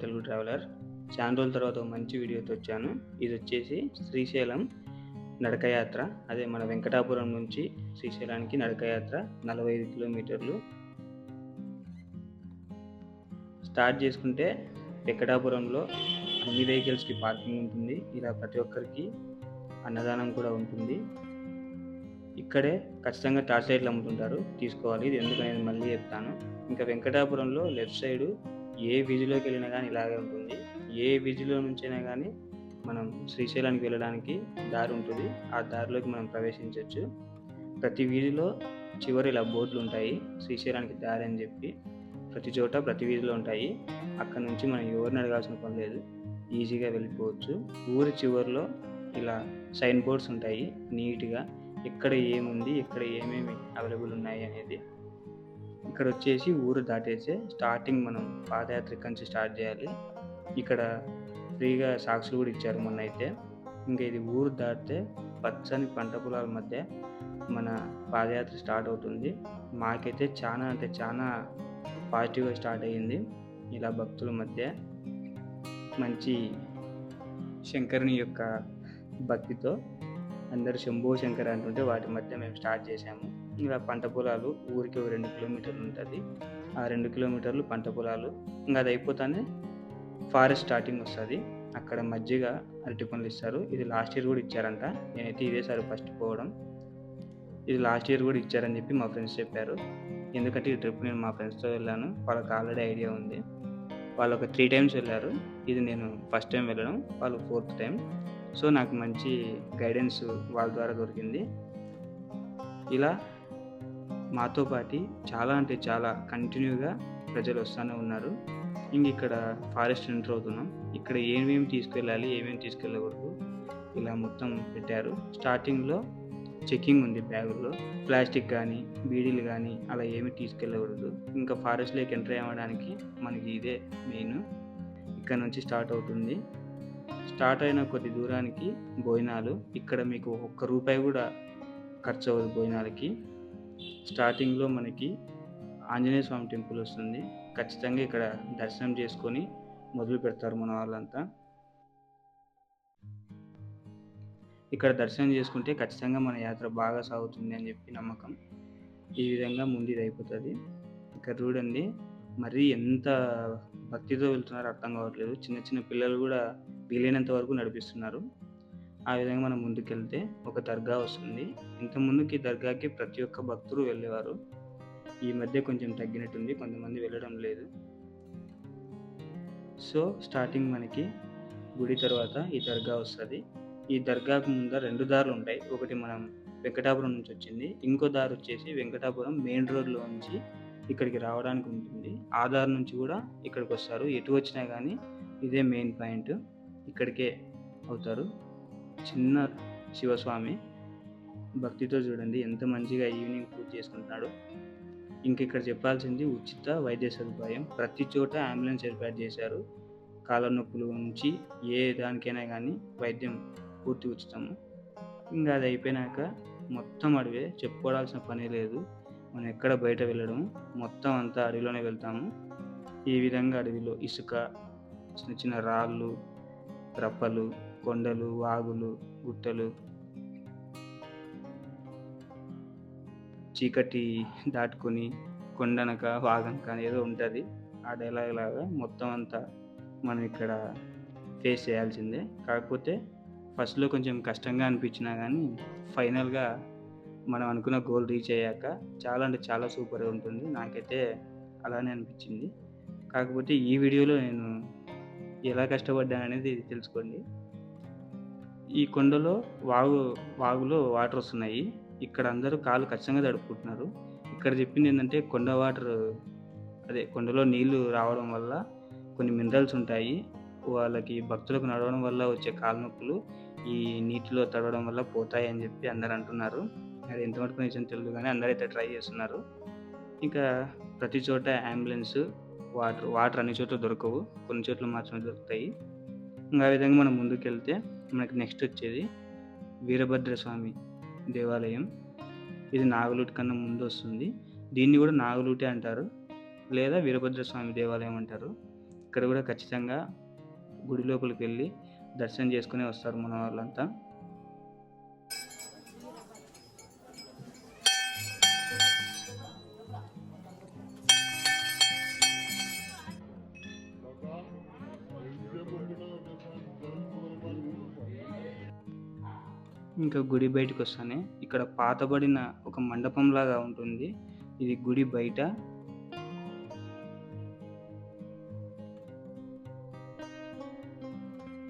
Telugu traveller. చాలా రోజుల తర్వాత మంచి వీడియోతో వచ్చాను. ఇది వచ్చేసి శ్రీశైలం నడకయాత్ర. అదే మన వెంకటాపురం నుంచి శ్రీశైలానికి నడకయాత్ర నలభై ఐదు కిలోమీటర్లు. స్టార్ట్ చేసుకుంటే వెంకటాపురంలో అన్ని వెహికల్స్కి పార్కింగ్ ఉంటుంది. ఇలా ప్రతి ఒక్కరికి అన్నదానం కూడా ఉంటుంది. ఇక్కడే ఖచ్చితంగా టార్చ్ లైట్లు అమ్ముతుంటారు. తీసుకోవాలి. ఇది ఎందుకు నేను మళ్ళీ చెప్తాను. ఇంకా వెంకటాపురంలో లెఫ్ట్ సైడ్ ఏ వీధిలోకి వెళ్ళినా కానీ ఇలాగే ఉంటుంది. ఏ వీధిలో నుంచైనా కానీ మనం శ్రీశైలానికి వెళ్ళడానికి దారి ఉంటుంది. ఆ దారిలోకి మనం ప్రవేశించవచ్చు ప్రతి వీధిలో చివరి ఇలా బోర్డులు ఉంటాయి. శ్రీశైలానికి దారి అని చెప్పి ప్రతి చోట ప్రతి వీధిలో ఉంటాయి. అక్కడ నుంచి మనం ఎవరిని అడగాల్సిన పని లేదు. ఈజీగా వెళ్ళిపోవచ్చు. ఊరి చివరిలో ఇలా సైన్ బోర్డ్స్ ఉంటాయి. నీట్గా ఎక్కడ ఏముంది ఎక్కడ ఏమేమి అవైలబుల్ ఉన్నాయి అనేది ఇక్కడ వచ్చేసి ఊరు దాటేసే స్టార్టింగ్ మనం పాదయాత్ర ఇక్కడి నుంచి స్టార్ట్ చేయాలి. ఇక్కడ ఫ్రీగా సాక్షులు కూడా ఇచ్చారు మొన్న అయితే ఇంకా ఇది ఊరు దాటితే పచ్చని పంట పొలాల మధ్య మన పాదయాత్ర స్టార్ట్ అవుతుంది. మాకైతే చాలా అంటే చాలా పాజిటివ్గా స్టార్ట్ అయ్యింది. ఇలా భక్తుల మధ్య మంచి శంకరుని యొక్క భక్తితో అందరు శంభో శంకర్ అంటుంటే వాటి మధ్య మేము స్టార్ట్ చేసాము ఇలా పంట పొలాలు ఊరికి ఒక రెండు కిలోమీటర్లు ఉంటుంది. ఆ రెండు కిలోమీటర్లు పంట పొలాలు. ఇంకా అది అయిపోతానే ఫారెస్ట్ స్టార్టింగ్ వస్తుంది. అక్కడ మజ్జిగ అరటి పనులు ఇస్తారు. ఇది లాస్ట్ ఇయర్ కూడా ఇచ్చారంట. నేనైతే ఇదేసారి ఫస్ట్ పోవడం. ఇది లాస్ట్ ఇయర్ కూడా ఇచ్చారని చెప్పి మా ఫ్రెండ్స్ చెప్పారు. ఎందుకంటే ఈ ట్రిప్ నేను మా ఫ్రెండ్స్తో వెళ్ళాను. వాళ్ళకి ఆల్రెడీ ఐడియా ఉంది. వాళ్ళు ఒక త్రీ టైమ్స్ వెళ్ళారు. ఇది నేను ఫస్ట్ టైం వెళ్ళడం. వాళ్ళు ఫోర్త్ టైం. సో నాకు మంచి గైడెన్స్ వాళ్ళ ద్వారా దొరికింది. ఇలా మాతో పాటి చాలా అంటే చాలా కంటిన్యూగా ప్రజలు వస్తూనే ఉన్నారు. ఇంక ఇక్కడ ఫారెస్ట్ ఎంటర్ అవుతున్నాం. ఇక్కడ ఏమేమి తీసుకెళ్ళాలి ఏమేమి తీసుకెళ్ళకూడదు ఇలా మొత్తం పెట్టారు. స్టార్టింగ్లో చెకింగ్ ఉంది బ్యాగుల్లో. ప్లాస్టిక్ కానీ బీడీలు కానీ అలా ఏమి తీసుకెళ్ళకూడదు. ఇంకా ఫారెస్ట్లోకి ఎంటర్ అవ్వడానికి మనకి ఇదే మెయిన్ ఇక్కడ నుంచి స్టార్ట్ అవుతుంది. స్టార్ట్ అయిన కొద్ది దూరానికి భోజనాలు. ఇక్కడ మీకు ఒక్క రూపాయి కూడా ఖర్చు అవ్వదు భోజనాలకి. స్టార్టింగ్లో మనకి ఆంజనేయ స్వామి టెంపుల్ వస్తుంది. ఖచ్చితంగా ఇక్కడ దర్శనం చేసుకొని మొదలు పెడతారు మన వాళ్ళంతా. ఇక్కడ దర్శనం చేసుకుంటే ఖచ్చితంగా మన యాత్ర బాగా సాగుతుంది అని చెప్పి నమ్మకం. ఈ విధంగా ముందు ఇది అయిపోతుంది. ఇక్కడ చూడండి మరీ ఎంత భక్తితో వెళ్తున్నారో అర్థం కావట్లేదు. చిన్న చిన్న పిల్లలు కూడా వీలైనంత వరకు నడిపిస్తున్నారు. ఆ విధంగా మనం ముందుకెళ్తే ఒక దర్గా వస్తుంది. ఇంత ముందుకి దర్గాకి ప్రతి ఒక్క భక్తులు వెళ్ళేవారు. ఈ మధ్య కొంచెం తగ్గినట్టుంది. కొంతమంది వెళ్ళడం లేదు. సో స్టార్టింగ్ మనకి గుడి తర్వాత ఈ దర్గా వస్తుంది. ఈ దర్గాకు ముందర రెండు దారులు ఉంటాయి. ఒకటి మనం వెంకటాపురం నుంచి వచ్చింది. ఇంకో దారి వచ్చేసి వెంకటాపురం మెయిన్ రోడ్లో నుంచి ఇక్కడికి రావడానికి ఉంటుంది. ఆ దారి నుంచి కూడా ఇక్కడికి వస్తారు. ఎటు వచ్చినా కానీ ఇదే మెయిన్ పాయింట్. ఇక్కడికే అవుతారు. చిన్న శివస్వామి భక్తితో చూడండి. ఎంత మంచిగా ఈవినింగ్ పూజ చేసుకుంటున్నాడు. ఇంక ఇక్కడ చెప్పాల్సింది ఉచిత వైద్య సదుపాయం. ప్రతి చోట అంబులెన్స్ ఏర్పాటు చేశారు. కాళ్ళ నొప్పుల నుంచి ఏ దానికైనా కానీ వైద్యం పూర్తి ఉచితము. ఇంకా అది అయిపోయినాక మొత్తం అడవే చెప్పుకోవాల్సిన పని లేదు. మనం ఎక్కడ బయట వెళ్ళడం మొత్తం అంతా అడవిలోనే వెళ్తాము. ఈ విధంగా అడవిలో ఇసుక చిన్న చిన్న రాళ్ళు రప్పలు కొండలు వాగులు గుట్టలు చీకటి దాటుకొని కొండనక వాగనక ఏదో ఉంటుంది. ఆ డైలాగ్ లాగా మొత్తం అంతా మనం ఇక్కడ ఫేస్ చేయాల్సిందే. కాకపోతే ఫస్ట్లో కొంచెం కష్టంగా అనిపించినా కానీ ఫైనల్గా మనం అనుకున్న గోల్ రీచ్ అయ్యాక చాలా అంటే చాలా సూపర్గా ఉంటుంది. నాకైతే అలానే అనిపించింది. కాకపోతే ఈ వీడియోలో నేను ఎలా కష్టపడ్డాను అనేది తెలుసుకోండి. ఈ కొండలో వాగు వాగులో వాటర్ వస్తున్నాయి. ఇక్కడ అందరూ కాళ్ళు ఖచ్చితంగా తడుపుకుంటున్నారు. ఇక్కడ చెప్పింది ఏంటంటే కొండ వాటర్ అదే కొండలో నీళ్ళు రావడం వల్ల కొన్ని మినరల్స్ ఉంటాయి. వాళ్ళకి భక్తులకు నడవడం వల్ల వచ్చే కాలు నొప్పులు ఈ నీటిలో తడవడం వల్ల పోతాయి అని చెప్పి అందరు అంటున్నారు. అది ఎంతవరకు నిజం తెలియదు కానీ అందరైతే ట్రై చేస్తున్నారు. ఇంకా ప్రతి చోట అంబులెన్స్ వాటర్ వాటర్ అన్ని చోట్ల దొరకవు. కొన్ని చోట్ల మాత్రమే దొరుకుతాయి. ఇంకా ఆ విధంగా మనం ముందుకు వెళ్తే మనకి నెక్స్ట్ వచ్చేది వీరభద్ర స్వామి దేవాలయం. ఇది నాగలూటి కన్నా ముందు వస్తుంది. దీన్ని కూడా నాగలూటి అంటారు లేదా వీరభద్ర స్వామి దేవాలయం అంటారు. ఇక్కడ కూడా ఖచ్చితంగా గుడి లోపలికి వెళ్ళి దర్శనం చేసుకుని వస్తారు మన వాళ్ళంతా ఇంకా గుడి బయటకు వస్తానే ఇక్కడ పాతబడిన ఒక మండపం లాగా ఉంటుంది. ఇది గుడి బయట.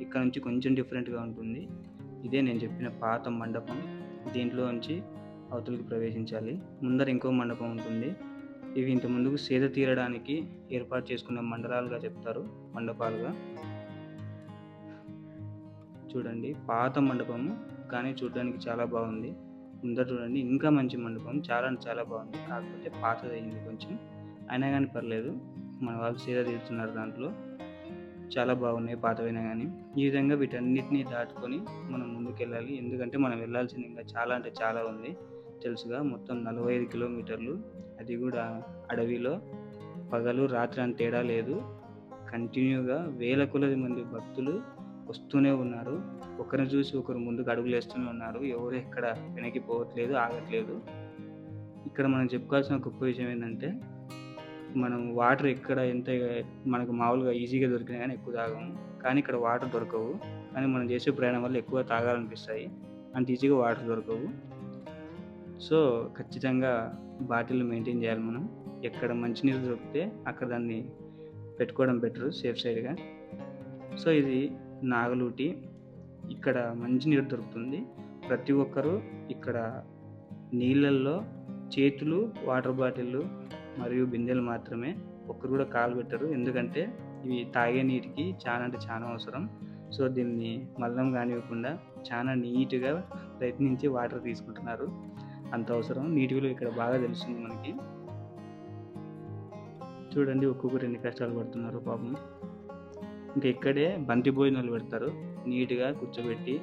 ఇక్కడ నుంచి కొంచెం డిఫరెంట్గా ఉంటుంది. ఇదే నేను చెప్పిన పాత మండపం. దీంట్లో నుంచి అవతలికి ప్రవేశించాలి. ముందర ఇంకో మండపం ఉంటుంది. ఇవి ఇంత ముందుకు సేద తీరడానికి ఏర్పాటు చేసుకున్న మండలాలుగా చెప్తారు. మండపాలుగా. చూడండి పాత మండపము కానీ చూడడానికి చాలా బాగుంది. ముందర చూడండి ఇంకా మంచి మండపం చాలా అంటే చాలా బాగుంది. కాకపోతే పాతది అయింది కొంచెం. అయినా కానీ పర్లేదు మన వాళ్ళు సీద తీరుతున్నారు దాంట్లో. చాలా బాగున్నాయి పాతవైనా కానీ. ఈ విధంగా వీటన్నిటిని దాటుకొని మనం ముందుకు వెళ్ళాలి ఎందుకంటే మనం వెళ్ళాల్సింది ఇంకా చాలా అంటే చాలా ఉంది. తెలుసుగా మొత్తం నలభై ఐదు కిలోమీటర్లు. అది కూడా అడవిలో. పగలు రాత్రి అని తేడా లేదు. కంటిన్యూగా వేల కొలది మంది భక్తులు వస్తూనే ఉన్నారు. ఒకరిని చూసి ఒకరు ముందుకు అడుగులు వేస్తూనే ఉన్నారు. ఎవరు ఎక్కడ వెనక్కి పోవట్లేదు ఆగట్లేదు. ఇక్కడ మనం చెప్పుకోవాల్సిన గొప్ప విషయం ఏంటంటే మనం వాటర్ ఎక్కడ ఎంత మనకు మామూలుగా ఈజీగా దొరికినా కానీ ఎక్కువ తాగము. కానీ ఇక్కడ వాటర్ దొరకవు. కానీ మనం చేసే ప్రయాణం వల్ల ఎక్కువ తాగాలనిపిస్తాయి. అంత ఈజీగా వాటర్ దొరకవు. సో ఖచ్చితంగా బాటిల్ మెయింటైన్ చేయాలి మనం. ఎక్కడ మంచినీరు దొరికితే అక్కడ దాన్ని పెట్టుకోవడం బెటర్ సేఫ్ సైడ్గా. సో ఇది నాగలూటి ఇక్కడ మంచినీరు దొరుకుతుంది. ప్రతి ఒక్కరూ ఇక్కడ నీళ్ళల్లో చేతులు వాటర్ బాటిళ్ళు మరియు బిందెలు మాత్రమే ఒక్కరు కూడా కాలు పెట్టరు. ఎందుకంటే ఇవి తాగే నీటికి చాలా అంటే చాలా అవసరం. సో దీన్ని మల్లం కానివ్వకుండా చాలా నీట్గా ప్రయత్నించి వాటర్ తీసుకుంటున్నారు. అంత అవసరం. నీటి విలువ ఇక్కడ బాగా తెలుస్తుంది మనకి. చూడండి ఒక్కొక్కరు ఎన్ని కష్టాలు పడుతున్నారు పాపం. ఇంకా ఇక్కడే బంతి భోజనాలు పెడతారు. నీట్గా కూర్చోబెట్టి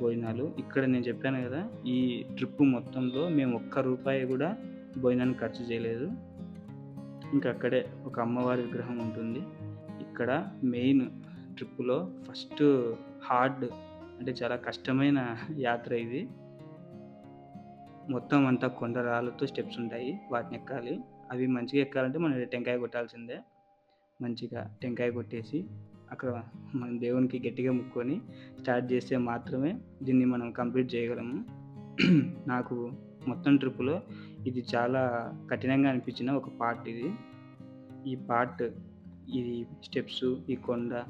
భోజనాలు. ఇక్కడ నేను చెప్పాను కదా ఈ ట్రిప్ మొత్తంలో మేము ఒక్క రూపాయి కూడా భోజనానికి ఖర్చు చేయలేదు. ఇంకా అక్కడే ఒక అమ్మవారి విగ్రహం ఉంటుంది. ఇక్కడ మెయిన్ ట్రిప్పులో ఫస్ట్ హార్డ్ అంటే చాలా కష్టమైన యాత్ర ఇది. మొత్తం అంతా కొండ రాళ్ళతో స్టెప్స్ ఉంటాయి వాటిని ఎక్కాలి. అవి మంచిగా ఎక్కాలంటే మనం టెంకాయ కొట్టాల్సిందే. మంచిగా టెంకాయ కొట్టేసి అక్కడ మన దేవునికి గట్టిగా ముక్కొని స్టార్ట్ చేస్తే మాత్రమే దీన్ని మనం కంప్లీట్ చేయగలము. నాకు మొత్తం ట్రిప్పులో ఇది చాలా కఠినంగా అనిపించిన ఒక పార్ట్ ఇది. ఈ పార్ట్ ఇది స్టెప్స్ ఈ కొండ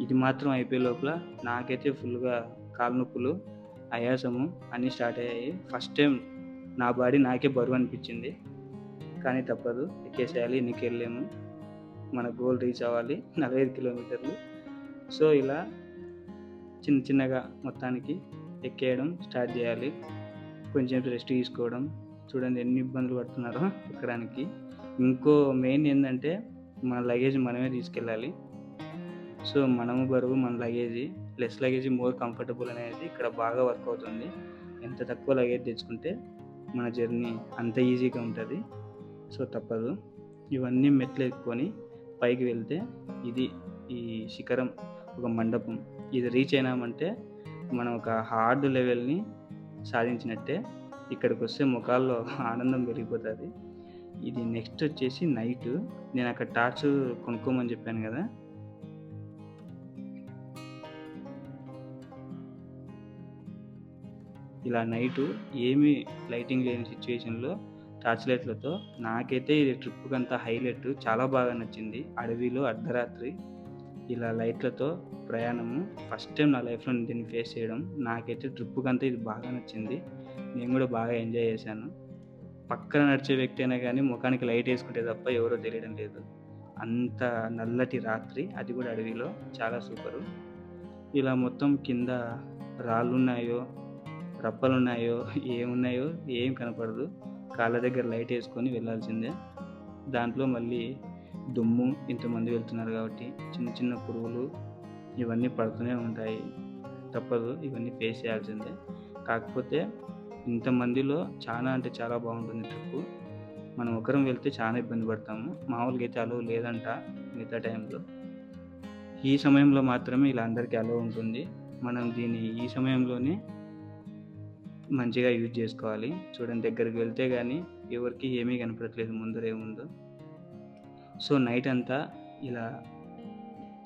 ఇది మాత్రం అయిపోయే లోపల నాకైతే ఫుల్గా కాలు నొప్పులు ఆయాసము అన్నీ స్టార్ట్ అయ్యాయి. ఫస్ట్ టైం నా బాడీ నాకే బరువు అనిపించింది. కానీ తప్పదు ఎక్కేసేయాలి ఎన్నికి మన గోల్ రీచ్ అవ్వాలి. నలభై ఐదు కిలోమీటర్లు. సో ఇలా చిన్న చిన్నగా మొత్తానికి ఎక్కేయడం స్టార్ట్ చేయాలి. కొంచెం రెస్ట్ తీసుకోవడం. చూడండి ఎన్ని ఇబ్బందులు పడుతున్నారో ఎక్కడానికి. ఇంకో మెయిన్ ఏంటంటే మన లగేజ్ మనమే తీసుకెళ్ళాలి. సో మనము బరువు మన luggage less luggage more comfortable అనేది ఇక్కడ బాగా వర్క్ అవుతుంది. ఎంత తక్కువ లగేజ్ తెచ్చుకుంటే మన జర్నీ అంత ఈజీగా ఉంటుంది. సో తప్పదు. ఇవన్నీ మెట్లు ఎక్కుకొని పైకి వెళ్తే ఇది ఈ శిఖరం ఒక మండపం. ఇది రీచ్ అయినామంటే మనం ఒక హార్డ్ లెవెల్ని సాధించినట్టే ఇక్కడికి వస్తే ముఖాల్లో ఆనందం పెరిగిపోతుంది. ఇది నెక్స్ట్ వచ్చేసి నైట్ నేను అక్కడ టార్చ్ కొనుక్కోమని చెప్పాను కదా. ఇలా నైటు ఏమీ లైటింగ్ లేని సిచ్యువేషన్లో టార్చ్ లైట్లతో నాకైతే ఇది ట్రిప్కి అంతా హైలైట్ చాలా బాగా నచ్చింది. అడవిలో అర్ధరాత్రి ఇలా లైట్లతో ప్రయాణము ఫస్ట్ టైం నా లైఫ్లో దీన్ని ఫేస్ చేయడం నాకైతే ట్రిప్కి అంతా ఇది బాగా నచ్చింది. నేను కూడా బాగా ఎంజాయ్ చేశాను. పక్కన నడిచే వ్యక్తి అయినా కానీ ముఖానికి లైట్ వేసుకుంటే తప్ప ఎవరో తెలియడం లేదు. అంత నల్లటి రాత్రి అది కూడా అడవిలో చాలా సూపరు. ఇలా మొత్తం కింద రాళ్ళు ఉన్నాయో రప్పలు ఉన్నాయో ఏమున్నాయో ఏం కనపడదు. కాళ్ళ దగ్గర లైట్ వేసుకొని వెళ్ళాల్సిందే. దాంట్లో మళ్ళీ దుమ్ము ఇంతమంది వెళ్తున్నారు కాబట్టి చిన్న చిన్న పురుగులు ఇవన్నీ పడుతూనే ఉంటాయి. తప్పదు ఇవన్నీ ఫేస్ చేయాల్సిందే. కాకపోతే ఇంతమందిలో చాలా అంటే చాలా బాగుంటుంది ట్రిప్పు. మనం ఒకరం వెళ్తే చాలా ఇబ్బంది పడతాము. మామూలుగా అయితే అలో లేదంట మిగతా టైంలో. ఈ సమయంలో మాత్రమే ఇలా అందరికీ అలో ఉంటుంది. మనం దీన్ని ఈ సమయంలోనే మంచిగా యూజ్ చేసుకోవాలి. చూడండి దగ్గరికి వెళ్తే కానీ ఎవరికి ఏమీ కనపడట్లేదు ముందరే ఉందో. సో నైట్ అంతా ఇలా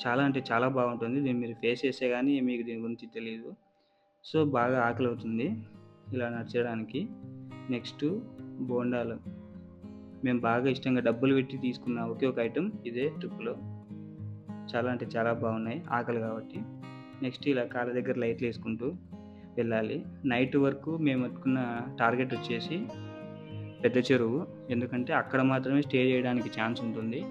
చాలా అంటే చాలా బాగుంటుంది. దీన్ని మీరు ఫేస్ చేస్తే కానీ మీకు దీని గురించి తెలియదు సో బాగా ఆకలి అవుతుంది ఇలా నడిచడానికి. నెక్స్ట్ బోండాలు. మేము బాగా ఇష్టంగా డబ్బులు పెట్టి తీసుకున్న ఒకే ఒక ఐటెం ఇదే ట్రిప్లో చాలా అంటే చాలా బాగున్నాయి ఆకలి కాబట్టి. నెక్స్ట్ ఇలా కాళ్ళ దగ్గర లైట్లు వేసుకుంటూ వెళ్ళాలి. నైట్ వరకు మేము పెట్టుకున్న టార్గెట్ వచ్చేసి పెద్ద చెరువు. ఎందుకంటే అక్కడ మాత్రమే స్టే చేయడానికి ఛాన్స్ ఉంటుంది.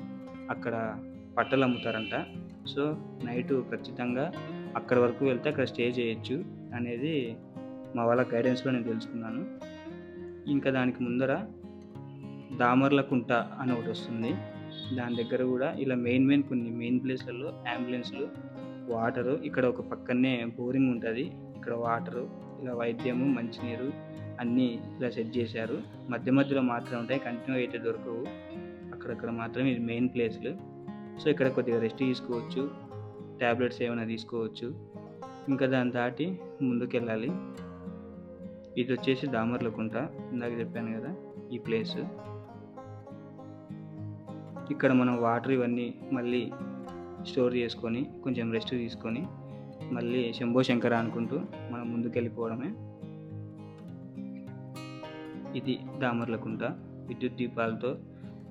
అక్కడ పట్టలు అమ్ముతారంట. సో నైట్ ఖచ్చితంగా అక్కడ వరకు వెళ్తే అక్కడ స్టే చేయొచ్చు అనేది మా వాళ్ళ గైడెన్స్లో నేను తెలుసుకున్నాను. ఇంకా దానికి ముందర దామర్లకుంట అని ఒకటి వస్తుంది. దాని దగ్గర కూడా ఇలా మెయిన్ మెయిన్ కొన్ని మెయిన్ ప్లేస్లలో అంబులెన్స్లు వాటరు ఇక్కడ ఒక పక్కనే బోరింగ్ ఉంటుంది. ఇక్కడ వాటరు ఇలా వైద్యము మంచినీరు అన్నీ ఇలా సెట్ చేశారు. మధ్య మధ్యలో మాత్రం ఉంటాయి కంటిన్యూ అయితే దొరకవు. అక్కడక్కడ మాత్రమే ఇది మెయిన్ ప్లేస్లు సో ఇక్కడ కొద్దిగా రెస్ట్ తీసుకోవచ్చు. ట్యాబ్లెట్స్ ఏమైనా తీసుకోవచ్చు. ఇంకా దాన్ని దాటి ముందుకు వెళ్ళాలి ఇది వచ్చేసి దామర్లకుంట ఇందాక చెప్పాను కదా ఈ ప్లేస్ ఇక్కడ మనం వాటర్ ఇవన్నీ మళ్ళీ స్టోర్ చేసుకొని కొంచెం రెస్ట్ తీసుకొని మళ్ళీ శంభో శంకర అనుకుంటూ మనం ముందుకు వెళ్ళిపోవడమే ఇది దామర్లకుంట విద్యుత్ దీపాలతో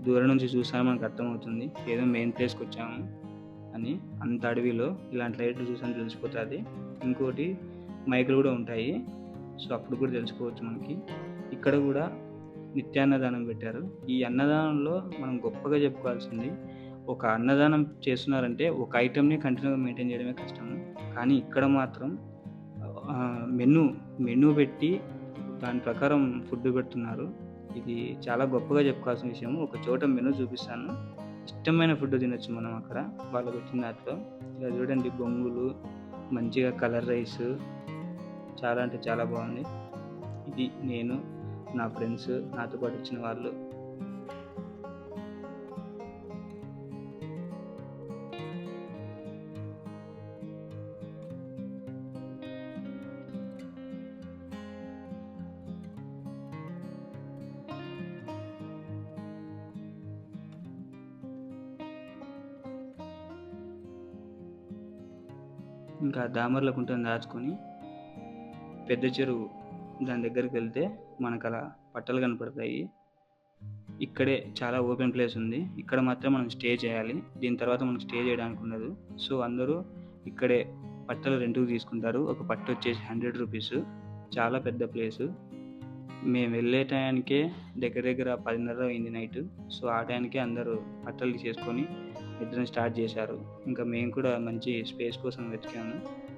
దూరం నుంచి చూసాను మనకు అర్థమవుతుంది. ఏదో మెయిన్ ప్లేస్కి వచ్చాము అని అంత అడవిలో ఇలాంటి లైట్లు చూసాను తెలిసిపోతుంది. ఇంకోటి మైకులు కూడా ఉంటాయి. సో అప్పుడు కూడా తెలుసుకోవచ్చు మనకి. ఇక్కడ కూడా నిత్యాన్నదానం పెట్టారు. ఈ అన్నదానంలో మనం గొప్పగా చెప్పుకోవాల్సింది ఒక అన్నదానం చేస్తున్నారంటే ఒక ఐటెంని కంటిన్యూగా మెయింటైన్ చేయడమే కష్టము. కానీ ఇక్కడ మాత్రం మెను మెను పెట్టి దాని ప్రకారం ఫుడ్ పెడుతున్నారు. ఇది చాలా గొప్పగా చెప్పుకోవాల్సిన విషయం ఒక చోట మెను చూపిస్తాను. ఇష్టమైన ఫుడ్ తినొచ్చు మనం అక్కడ. వాళ్ళు పెట్టిన దాంట్లో. ఇలా చూడండి బొంగులు మంచిగా కలర్ రైస్. చాలా అంటే చాలా బాగుంది. ఇది నేను నా ఫ్రెండ్స్ నాతో పాటు వచ్చిన వాళ్ళు ఇంకా దామర్ల కుంటని దాచుకొని పెద్ద చెరువు దాని దగ్గరికి వెళ్తే మనకు అలా పట్టలు కనపడతాయి. ఇక్కడే చాలా ఓపెన్ ప్లేస్ ఉంది. ఇక్కడ మాత్రం మనం స్టే చేయాలి. దీని తర్వాత మనం స్టే చేయడానికి ఉండదు. సో అందరూ ఇక్కడే పట్టలు రెంట్కి తీసుకుంటారు. ఒక పట్టు వచ్చేసి హండ్రెడ్ రూపీస్. చాలా పెద్ద ప్లేసు. మేము వెళ్ళే టయానికే దగ్గర దగ్గర పదిన్నర అయింది నైట్. సో ఆ టయానికే అందరూ పట్టలు చేసుకొని నిద్ర స్టార్ట్ చేశారు. ఇంకా మేము కూడా మంచి స్పేస్ కోసం వెతికాము.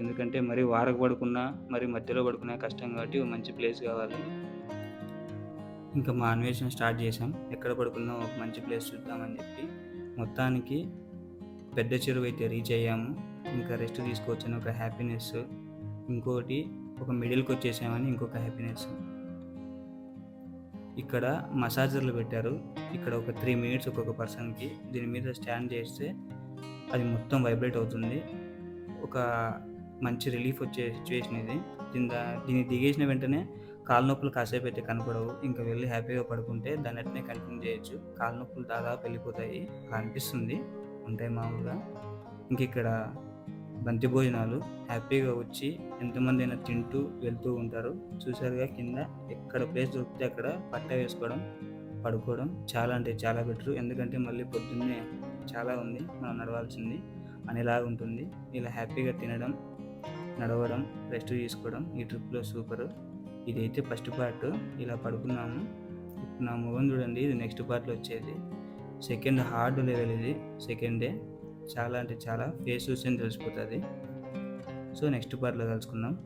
ఎందుకంటే మరి వారకు పడుకున్నా మరి మధ్యలో పడుకున్నా కష్టం కాబట్టి మంచి ప్లేస్ కావాలి. ఇంకా మా అన్వేషణ స్టార్ట్ చేసాం ఎక్కడ పడుకున్నా ఒక మంచి ప్లేస్ చూద్దామని చెప్పి. మొత్తానికి పెద్ద చెరువు అయితే రీచ్ అయ్యాము. ఇంకా రెస్ట్ తీసుకోవచ్చని ఒక హ్యాపీనెస్. ఇంకోటి ఒక మిడిల్కి వచ్చేసామని ఇంకొక హ్యాపీనెస్. ఇక్కడ మసాజర్లు పెట్టారు. ఇక్కడ ఒక త్రీ మినిట్స్ ఒక్కొక్క పర్సన్కి దీని మీద స్టాండ్ చేస్తే అది మొత్తం వైబ్రేట్ అవుతుంది. ఒక మంచి రిలీఫ్ వచ్చే సిచ్యువేషన్ ఇది. దీని దీన్ని దిగేసిన వెంటనే కాళ్ళ నొప్పులు కాసేపు అయితే కనపడవు. ఇంకా వెళ్ళి హ్యాపీగా పడుకుంటే దాన్ని అట్నే కంటిన్యూ చేయొచ్చు. కాళ్ళ నొప్పులు దాదాపు వెళ్ళిపోతాయి. అనిపిస్తుంది. ఉంటాయి మామూలుగా. ఇంక ఇక్కడ బంతి భోజనాలు. హ్యాపీగా వచ్చి ఎంతమంది అయినా తింటూ వెళ్తూ ఉంటారు. చూసారుగా కింద ఎక్కడ ప్లేస్ దొరికితే అక్కడ పట్ట వేసుకోవడం పడుకోవడం చాలా అంటే చాలా బెటర్. ఎందుకంటే మళ్ళీ పొద్దున్నే చాలా ఉంది. మనం నడవాల్సింది అనేలాగా ఉంటుంది. ఇలా హ్యాపీగా తినడం నడవడం రెస్ట్ తీసుకోవడం ఈ ట్రిప్లో సూపర్. ఇదైతే ఫస్ట్ పార్ట్. ఇలా పడుకున్నాము. ఇప్పుడు నా ముఖం చూడండి. ఇది నెక్స్ట్ పార్ట్లో వచ్చేది. సెకండ్ హార్డ్ లెవెల్ ఇది. Second day. చాలా అంటే చాలా ఫేస్ చూస్తే తెలిసిపోతుంది. సో నెక్స్ట్ పార్ట్లో కలుసుకుందాం.